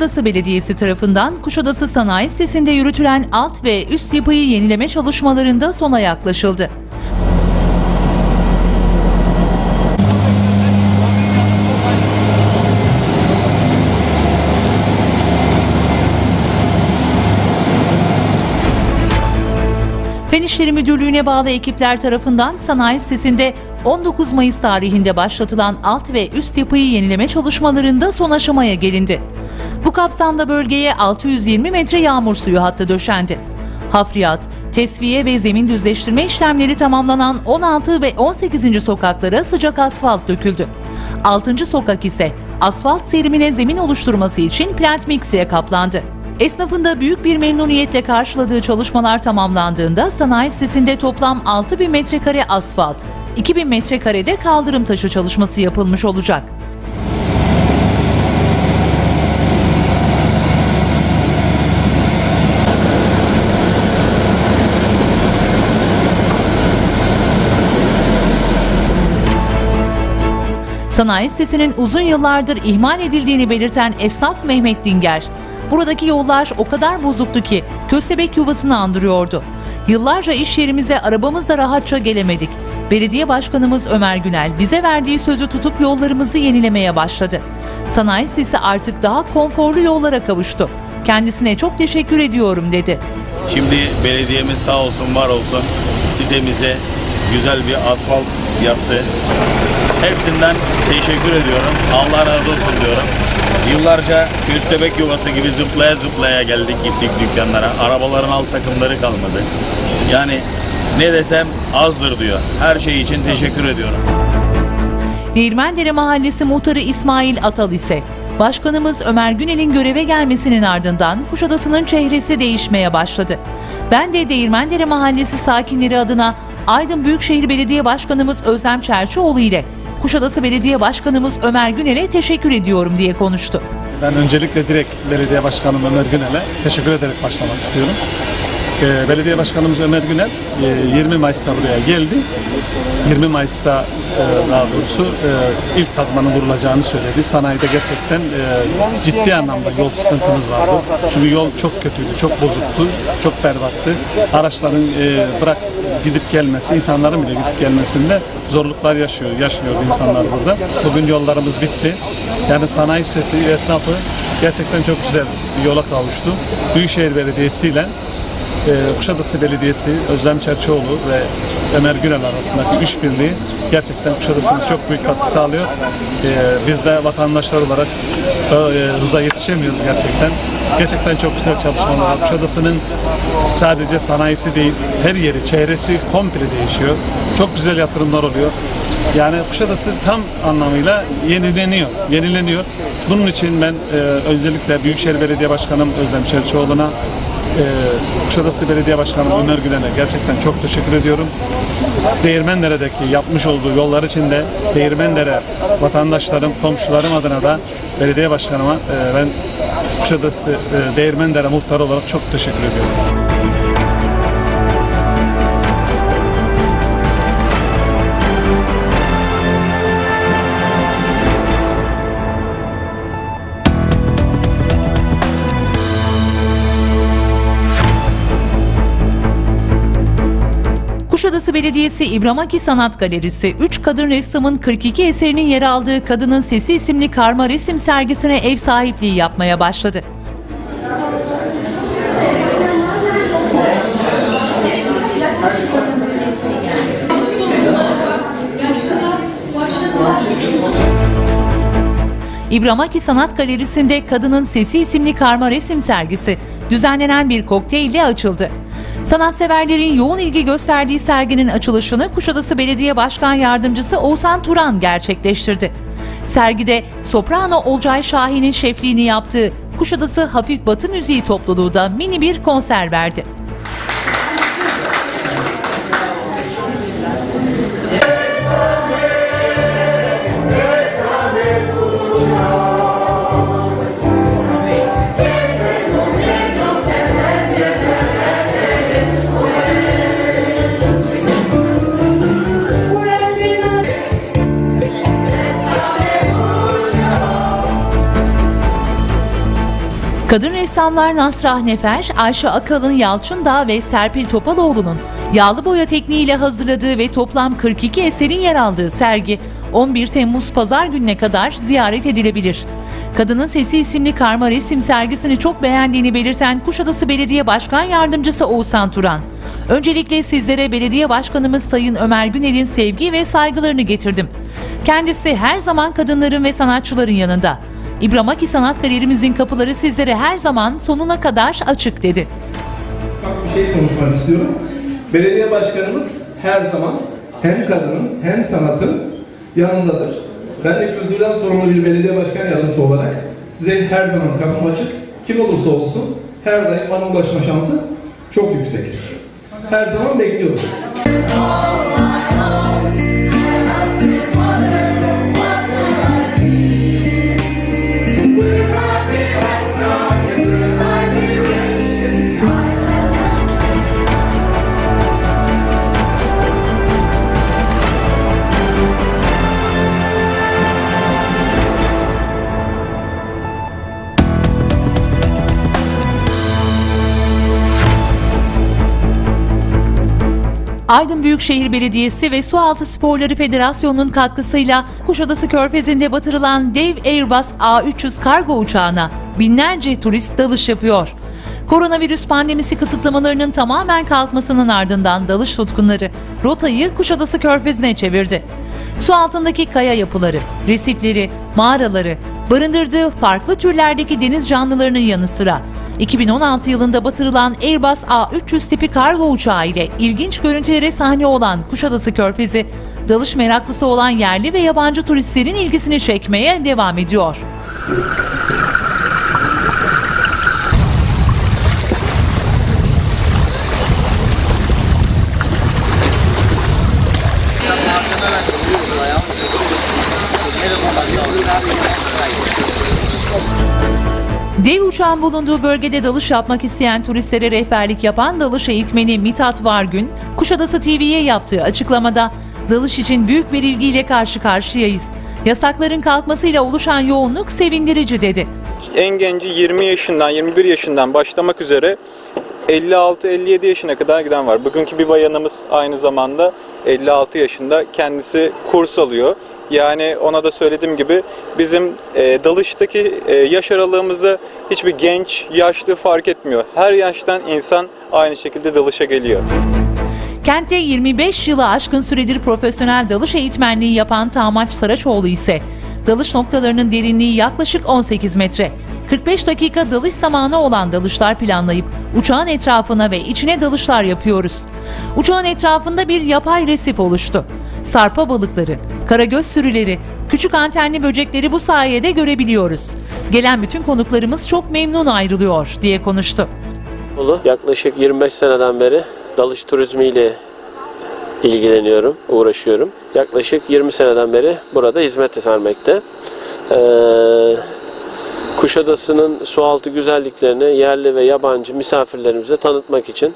Kuşadası Belediyesi tarafından Kuşadası Sanayi Sitesi'nde yürütülen alt ve üst yapıyı yenileme çalışmalarında sona yaklaşıldı. İşleri Müdürlüğü'ne bağlı ekipler tarafından sanayi sitesinde 19 Mayıs tarihinde başlatılan alt ve üst yapıyı yenileme çalışmalarında son aşamaya gelindi. Bu kapsamda bölgeye 620 metre yağmur suyu hattı döşendi. Hafriyat, tesviye ve zemin düzleştirme işlemleri tamamlanan 16 ve 18. sokaklara sıcak asfalt döküldü. 6. sokak ise asfalt serimine zemin oluşturması için plant mixiye kaplandı. Esnafın da büyük bir memnuniyetle karşıladığı çalışmalar tamamlandığında sanayi sitesinde toplam 6000 metrekare asfalt, 2000 metrekarede kaldırım taşı çalışması yapılmış olacak. Sanayi sitesinin uzun yıllardır ihmal edildiğini belirten esnaf Mehmet Dinger, buradaki yollar o kadar bozuktu ki köstebek yuvasını andırıyordu. Yıllarca iş yerimize arabamızla rahatça gelemedik. Belediye Başkanımız Ömer Günel bize verdiği sözü tutup yollarımızı yenilemeye başladı. Sanayi sitesi artık daha konforlu yollara kavuştu. Kendisine çok teşekkür ediyorum dedi. Şimdi belediyemiz sağ olsun var olsun sitemize güzel bir asfalt yaptı. Hepsinden teşekkür ediyorum. Allah razı olsun diyorum. Yıllarca köstebek yuvası gibi zıplaya zıplaya geldik gittik dükkanlara. Arabaların alt takımları kalmadı. Yani ne desem azdır diyor. Her şey için teşekkür ediyorum. Değirmendere Mahallesi Muhtarı İsmail Atal ise Başkanımız Ömer Günel'in göreve gelmesinin ardından Kuşadası'nın çehresi değişmeye başladı. Ben de Değirmendere Mahallesi sakinleri adına Aydın Büyükşehir Belediye Başkanımız Özlem Çerçioğlu ile Kuşadası Belediye Başkanımız Ömer Günel'e teşekkür ediyorum diye konuştu. Ben öncelikle direkt belediye başkanım Ömer Günel'e teşekkür ederek başlamak istiyorum. Ee, belediye başkanımız Ömer Günel e, 20 Mayıs'ta buraya geldi. 20 Mayıs'ta e, daha doğrusu e, ilk kazmanın vurulacağını söyledi. Sanayide gerçekten e, ciddi anlamda yol sıkıntımız vardı. Çünkü yol çok kötüydü, çok bozuktu, çok berbattı. Araçların e, bırak gidip gelmesi, insanların bile gidip gelmesinde zorluklar yaşıyor, yaşıyor insanlar burada. Bugün yollarımız bitti. Yani sanayi sitesi esnafı gerçekten çok güzel bir yola kavuştu. Büyükşehir Belediyesi ile e, Kuşadası Belediyesi, Özlem Çerçioğlu ve Ömer Gürel arasındaki işbirliği gerçekten Kuşadası'na çok büyük katkı sağlıyor. E, biz de vatandaşlar olarak e, hıza yetişemiyoruz gerçekten. Gerçekten çok güzel çalışmalar var. Kuşadası'nın sadece sanayisi değil, her yeri, çehresi komple değişiyor. Çok güzel yatırımlar oluyor. Yani Kuşadası tam anlamıyla yenileniyor, yenileniyor. Bunun için ben e, öncelikle Büyükşehir Belediye Başkanım Özlem Çerçioğlu'na e, Kuşadası Belediye Başkanı Ömer Gülen'e gerçekten çok teşekkür ediyorum. Değirmendere'deki yapmış olduğu yollar için de Değirmendere vatandaşlarım, komşularım adına da belediye başkanıma e, ben Kuşadası e, Değirmendere muhtarı olarak çok teşekkür ediyorum. Kuşadası Belediyesi İbramaki Sanat Galerisi 3 kadın ressamın 42 eserinin yer aldığı Kadının Sesi isimli karma resim sergisine ev sahipliği yapmaya başladı. İbramaki Sanat Galerisi'nde Kadının Sesi isimli karma resim sergisi düzenlenen bir kokteylle açıldı. Sanatseverlerin yoğun ilgi gösterdiği serginin açılışını Kuşadası Belediye Başkan Yardımcısı Oğuzhan Turan gerçekleştirdi. Sergide soprano Olcay Şahin'in şefliğini yaptığı Kuşadası Hafif Batı Müziği topluluğu da mini bir konser verdi. Ressamlar Nasrah Nefer, Ayşe Akalın Yalçındağ ve Serpil Topaloğlu'nun yağlı boya tekniğiyle hazırladığı ve toplam 42 eserin yer aldığı sergi 11 Temmuz Pazar gününe kadar ziyaret edilebilir. Kadının Sesi isimli karma resim sergisini çok beğendiğini belirten Kuşadası Belediye Başkan Yardımcısı Oğuzhan Turan. Öncelikle sizlere belediye başkanımız Sayın Ömer Günel'in sevgi ve saygılarını getirdim. Kendisi her zaman kadınların ve sanatçıların yanında. İbramaki Sanat Galerimizin kapıları sizlere her zaman sonuna kadar açık dedi. bir şey konuşmak istiyorum. Belediye başkanımız her zaman hem kadının hem sanatın yanındadır. Ben de kültürden sorumlu bir belediye başkan yardımcısı olarak size her zaman kapım açık. Kim olursa olsun her daim bana ulaşma şansı çok yüksek. Her zaman bekliyorum. Aydın Büyükşehir Belediyesi ve Sualtı Sporları Federasyonu'nun katkısıyla Kuşadası Körfezi'nde batırılan dev Airbus A300 kargo uçağına binlerce turist dalış yapıyor. Koronavirüs pandemisi kısıtlamalarının tamamen kalkmasının ardından dalış tutkunları rotayı Kuşadası Körfezi'ne çevirdi. Su altındaki kaya yapıları, resifleri, mağaraları, barındırdığı farklı türlerdeki deniz canlılarının yanı sıra 2016 yılında batırılan Airbus A300 tipi kargo uçağı ile ilginç görüntülere sahne olan Kuşadası Körfezi, dalış meraklısı olan yerli ve yabancı turistlerin ilgisini çekmeye devam ediyor. Dev uçağın bulunduğu bölgede dalış yapmak isteyen turistlere rehberlik yapan dalış eğitmeni Mithat Vargün, Kuşadası TV'ye yaptığı açıklamada dalış için büyük bir ilgiyle karşı karşıyayız. Yasakların kalkmasıyla oluşan yoğunluk sevindirici dedi. En genci 20 yaşından, 21 yaşından başlamak üzere 56-57 yaşına kadar giden var. Bugünkü bir bayanımız aynı zamanda 56 yaşında kendisi kurs alıyor. Yani ona da söylediğim gibi bizim e, dalıştaki e, yaş aralığımızda hiçbir genç, yaşlı fark etmiyor. Her yaştan insan aynı şekilde dalışa geliyor. Kentte 25 yılı aşkın süredir profesyonel dalış eğitmenliği yapan Tamaç Saraçoğlu ise dalış noktalarının derinliği yaklaşık 18 metre. 45 dakika dalış zamanı olan dalışlar planlayıp uçağın etrafına ve içine dalışlar yapıyoruz. Uçağın etrafında bir yapay resif oluştu. Sarpa balıkları, karagöz sürüleri, küçük antenli böcekleri bu sayede görebiliyoruz. Gelen bütün konuklarımız çok memnun ayrılıyor diye konuştu. Yaklaşık 25 seneden beri dalış turizmiyle ilgileniyorum, uğraşıyorum. Yaklaşık 20 seneden beri burada hizmet vermekte. Ee, Kuşadası'nın sualtı güzelliklerini yerli ve yabancı misafirlerimize tanıtmak için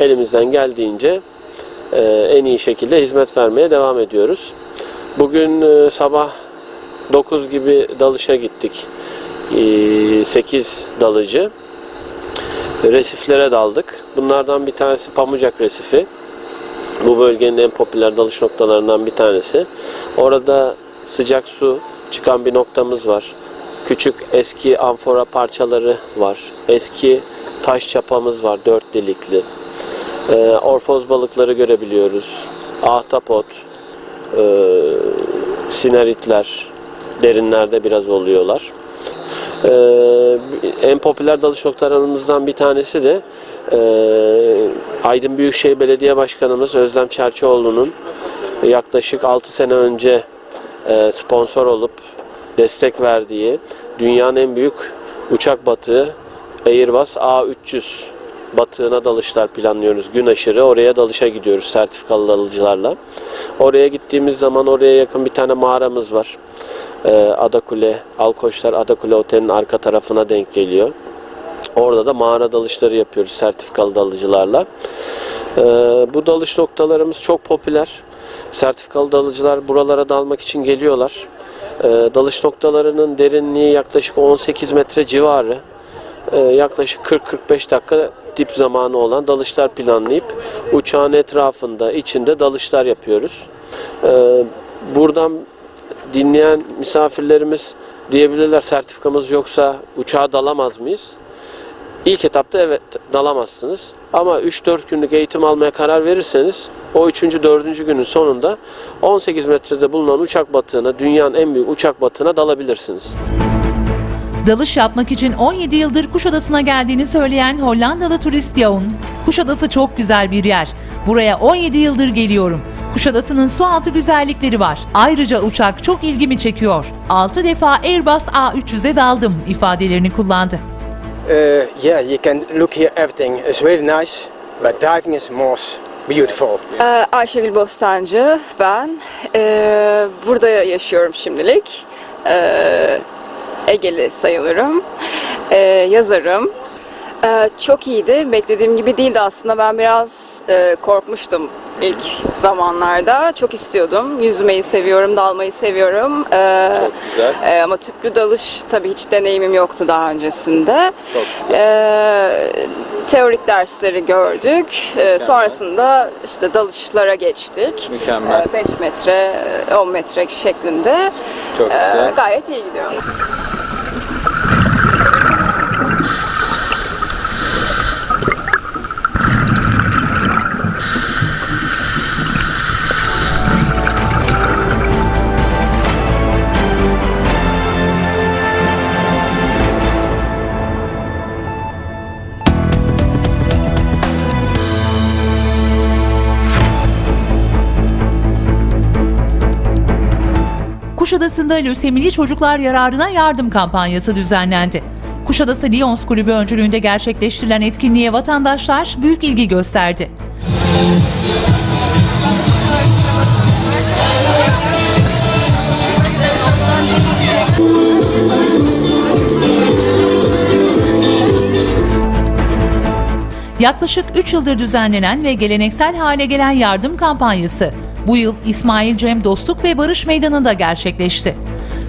elimizden geldiğince e, en iyi şekilde hizmet vermeye devam ediyoruz. Bugün e, sabah 9 gibi dalışa gittik. E, 8 dalıcı resiflere daldık. Bunlardan bir tanesi Pamucak Resifi. Bu bölgenin en popüler dalış noktalarından bir tanesi. Orada sıcak su çıkan bir noktamız var. Küçük eski amfora parçaları var. Eski taş çapamız var dört delikli. Ee, orfoz balıkları görebiliyoruz. Ahtapot, e, sineritler derinlerde biraz oluyorlar. Ee, en popüler dalış noktalarımızdan bir tanesi de e, Aydın Büyükşehir Belediye Başkanımız Özlem Çerçioğlu'nun yaklaşık 6 sene önce e, sponsor olup destek verdiği dünyanın en büyük uçak batığı Airbus A300 batığına dalışlar planlıyoruz. Gün aşırı oraya dalışa gidiyoruz sertifikalı dalıcılarla. Oraya gittiğimiz zaman oraya yakın bir tane mağaramız var. Ee, Adakule, Alkoçlar Adakule Oteli'nin arka tarafına denk geliyor. Orada da mağara dalışları yapıyoruz sertifikalı dalıcılarla. Ee, bu dalış noktalarımız çok popüler. Sertifikalı dalıcılar buralara dalmak için geliyorlar. Ee, dalış noktalarının derinliği yaklaşık 18 metre civarı. E, yaklaşık 40-45 dakika dip zamanı olan dalışlar planlayıp uçağın etrafında, içinde dalışlar yapıyoruz. E, buradan dinleyen misafirlerimiz diyebilirler sertifikamız yoksa uçağa dalamaz mıyız? İlk etapta evet dalamazsınız. Ama 3-4 günlük eğitim almaya karar verirseniz o 3. 4. günün sonunda 18 metrede bulunan uçak batığına, dünyanın en büyük uçak batığına dalabilirsiniz. Dalış yapmak için 17 yıldır Kuşadası'na geldiğini söyleyen Hollandalı turist Yaun, Kuşadası çok güzel bir yer. Buraya 17 yıldır geliyorum. Kuşadası'nın su altı güzellikleri var. Ayrıca uçak çok ilgimi çekiyor. 6 defa Airbus A300'e daldım ifadelerini kullandı. Uh, yeah, you can look here. Everything is really nice, but diving is most beautiful. Ee, Ayşegül Bostancı ben. Ee, burada yaşıyorum şimdilik. Ee, Egeli sayılırım. Ee, yazarım. Ee, çok iyiydi. Beklediğim gibi değildi aslında. Ben biraz e, korkmuştum ilk zamanlarda. Çok istiyordum. Yüzmeyi seviyorum, dalmayı seviyorum. Ee, güzel. e, ama tüplü dalış tabii hiç deneyimim yoktu daha öncesinde. Çok Ee, teorik dersleri gördük. Ee, sonrasında işte dalışlara geçtik. Mükemmel. 5 metre, 10 metre şeklinde. Çok Ee, güzel. gayet iyi gidiyor. Kuşadası'nda lösemili çocuklar yararına yardım kampanyası düzenlendi. Kuşadası Lions Kulübü öncülüğünde gerçekleştirilen etkinliğe vatandaşlar büyük ilgi gösterdi. Yaklaşık 3 yıldır düzenlenen ve geleneksel hale gelen yardım kampanyası bu yıl İsmail Cem Dostluk ve Barış Meydanı'nda gerçekleşti.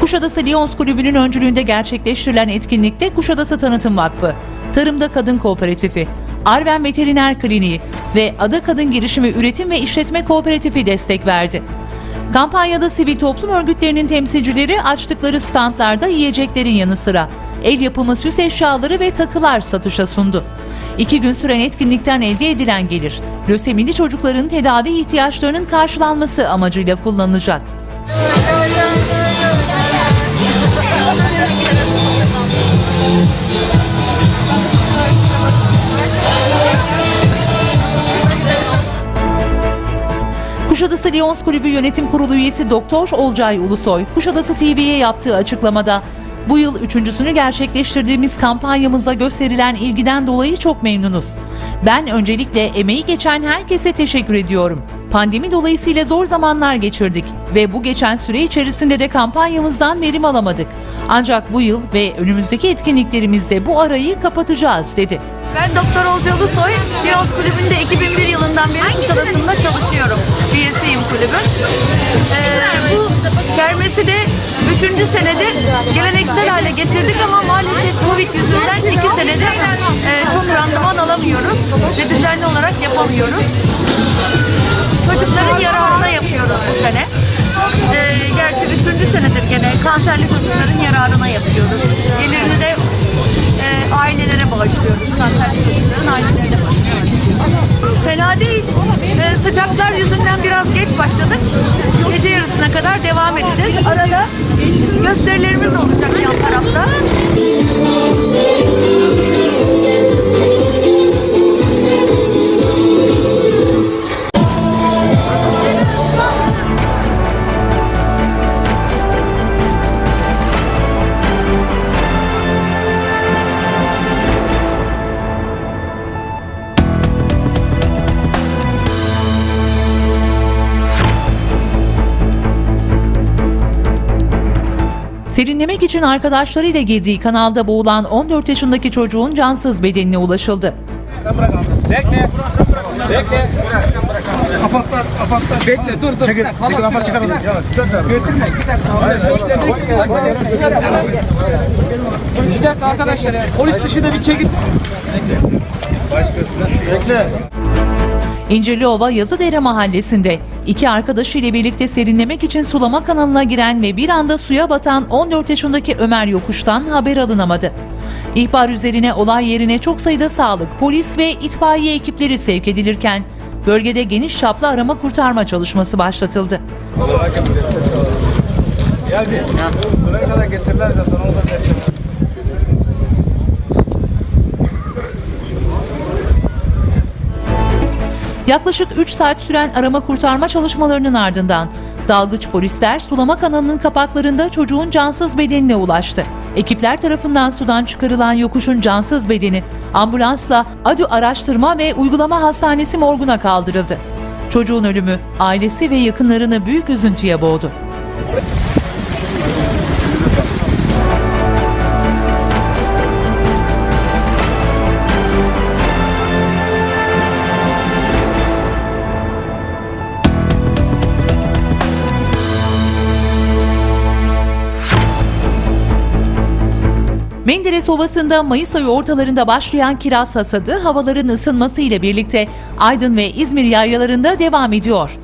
Kuşadası Lions Kulübü'nün öncülüğünde gerçekleştirilen etkinlikte Kuşadası Tanıtım Vakfı, Tarımda Kadın Kooperatifi, Arven Veteriner Kliniği ve Ada Kadın Girişimi Üretim ve İşletme Kooperatifi destek verdi. Kampanyada sivil toplum örgütlerinin temsilcileri açtıkları standlarda yiyeceklerin yanı sıra el yapımı süs eşyaları ve takılar satışa sundu. İki gün süren etkinlikten elde edilen gelir, lösemili çocukların tedavi ihtiyaçlarının karşılanması amacıyla kullanılacak. Kuşadası Lions Kulübü Yönetim Kurulu üyesi Doktor Olcay Ulusoy, Kuşadası TV'ye yaptığı açıklamada bu yıl üçüncüsünü gerçekleştirdiğimiz kampanyamıza gösterilen ilgiden dolayı çok memnunuz. Ben öncelikle emeği geçen herkese teşekkür ediyorum. Pandemi dolayısıyla zor zamanlar geçirdik ve bu geçen süre içerisinde de kampanyamızdan verim alamadık. Ancak bu yıl ve önümüzdeki etkinliklerimizde bu arayı kapatacağız dedi. Ben Doktor Olcu Ulusoy, Lions Kulübü'nde 2001 yılından beri Kuşadası'nda çalışıyorum. Üyesiyim kulübün. Ee, bu kermesi de 3. senede geleneksel hale getirdik ama maalesef Covid yüzünden 2 senede e, çok randıman alamıyoruz ve düzenli olarak yapamıyoruz. Çocukların yararına yapıyoruz bu sene. Ee, gerçi 3. senedir gene kanserli çocukların yararına yapıyoruz. Gelirini de e, ailelere bağışlıyoruz. Kanserli çocukların ailelerine bağışlıyoruz. Fena değil. E, sıcaklar yüzünden biraz geç başladık. Gece yarısına kadar devam edeceğiz. Arada gösterilerimiz olacak yan tarafta. Serinlemek için arkadaşlarıyla girdiği kanalda boğulan 14 yaşındaki çocuğun cansız bedenine ulaşıldı. Bekle dur dur. Çekil. Fotoğrafa çıkaralım. Götürme. Bir dakika. Bir dakika arkadaşlar ya. Polis dışında bir çekin. İncirliova Yazıdere mahallesinde iki arkadaşı ile birlikte serinlemek için sulama kanalına giren ve bir anda suya batan 14 yaşındaki Ömer Yokuş'tan haber alınamadı. İhbar üzerine olay yerine çok sayıda sağlık, polis ve itfaiye ekipleri sevk edilirken bölgede geniş çaplı arama kurtarma çalışması başlatıldı. Yaklaşık 3 saat süren arama kurtarma çalışmalarının ardından dalgıç polisler sulama kanalının kapaklarında çocuğun cansız bedenine ulaştı. Ekipler tarafından sudan çıkarılan yokuşun cansız bedeni ambulansla Adü Araştırma ve Uygulama Hastanesi morguna kaldırıldı. Çocuğun ölümü ailesi ve yakınlarını büyük üzüntüye boğdu. Menderes Ovası'nda Mayıs ayı ortalarında başlayan kiraz hasadı havaların ısınması ile birlikte Aydın ve İzmir yaylalarında devam ediyor.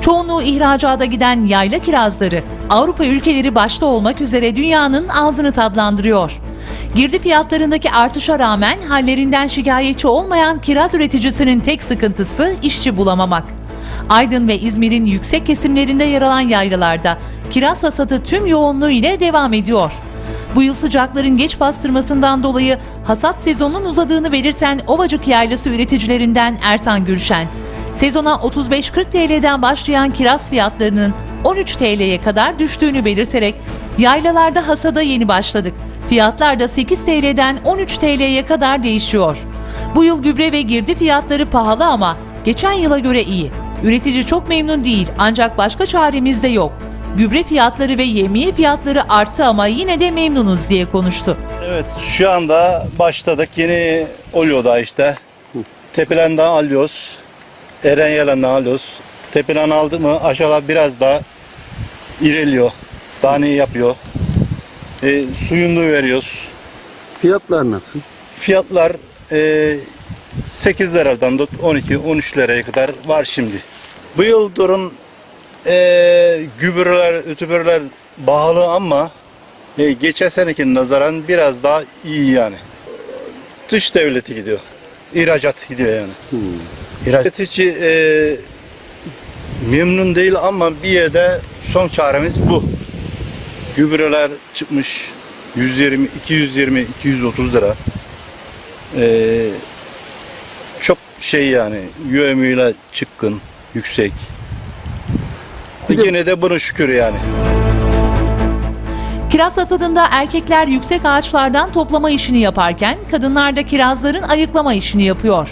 Çoğunluğu ihracata giden yayla kirazları Avrupa ülkeleri başta olmak üzere dünyanın ağzını tadlandırıyor. Girdi fiyatlarındaki artışa rağmen hallerinden şikayetçi olmayan kiraz üreticisinin tek sıkıntısı işçi bulamamak. Aydın ve İzmir'in yüksek kesimlerinde yer alan yaylalarda kiraz hasadı tüm yoğunluğu ile devam ediyor. Bu yıl sıcakların geç bastırmasından dolayı hasat sezonunun uzadığını belirten Ovacık Yaylası üreticilerinden Ertan Gülşen, sezona 35-40 TL'den başlayan kiraz fiyatlarının 13 TL'ye kadar düştüğünü belirterek yaylalarda hasada yeni başladık. Fiyatlar da 8 TL'den 13 TL'ye kadar değişiyor. Bu yıl gübre ve girdi fiyatları pahalı ama geçen yıla göre iyi. Üretici çok memnun değil ancak başka çaremiz de yok. Gübre fiyatları ve yemiye fiyatları arttı ama yine de memnunuz diye konuştu. Evet şu anda başladık yeni oluyor da işte. Tepelenden alıyoruz. Eren yalandan alıyoruz. Tepelen aldı mı aşağıda biraz daha ireliyor. Tane yapıyor. E, suyunu veriyoruz. Fiyatlar nasıl? Fiyatlar e, 8 liradan tut 12-13 liraya kadar var şimdi. Bu yıl durum e, gübreler, ütübürler pahalı ama e, geçen seneki nazaran biraz daha iyi yani. Dış devleti gidiyor. İhracat gidiyor yani. İhracatçı e, memnun değil ama bir yerde son çaremiz bu. Gübreler çıkmış 120, 220, 230 lira. E, çok şey yani yövmiyle çıkkın, yüksek. De- Yine de bunu şükür yani. Kiraz hasadında erkekler yüksek ağaçlardan toplama işini yaparken kadınlar da kirazların ayıklama işini yapıyor.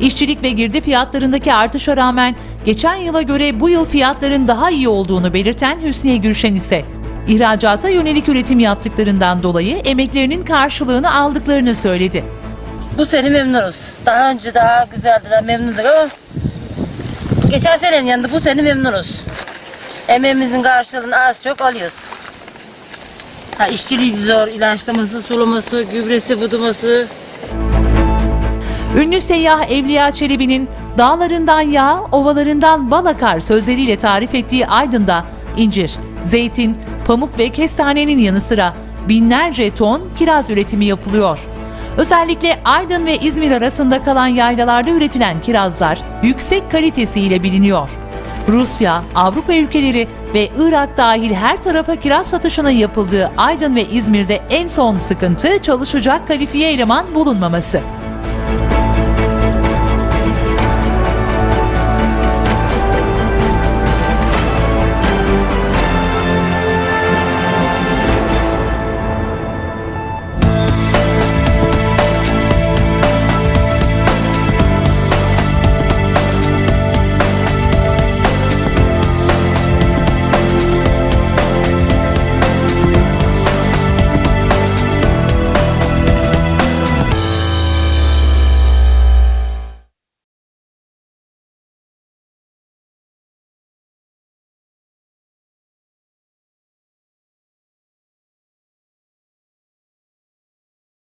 İşçilik ve girdi fiyatlarındaki artışa rağmen geçen yıla göre bu yıl fiyatların daha iyi olduğunu belirten Hüsniye Gülşen ise ihracata yönelik üretim yaptıklarından dolayı emeklerinin karşılığını aldıklarını söyledi. Bu sene memnunuz. Daha önce daha güzeldi, daha memnunduk ama geçen senenin yanında bu sene memnunuz. Emeğimizin karşılığını az çok alıyoruz. Ha, işçiliği zor, ilaçlaması, sulaması, gübresi, buduması. Ünlü seyyah Evliya Çelebi'nin dağlarından yağ, ovalarından bal akar sözleriyle tarif ettiği Aydın'da incir, zeytin, pamuk ve kestanenin yanı sıra binlerce ton kiraz üretimi yapılıyor. Özellikle Aydın ve İzmir arasında kalan yaylalarda üretilen kirazlar yüksek kalitesiyle biliniyor. Rusya, Avrupa ülkeleri ve Irak dahil her tarafa kiraz satışının yapıldığı Aydın ve İzmir'de en son sıkıntı çalışacak kalifiye eleman bulunmaması.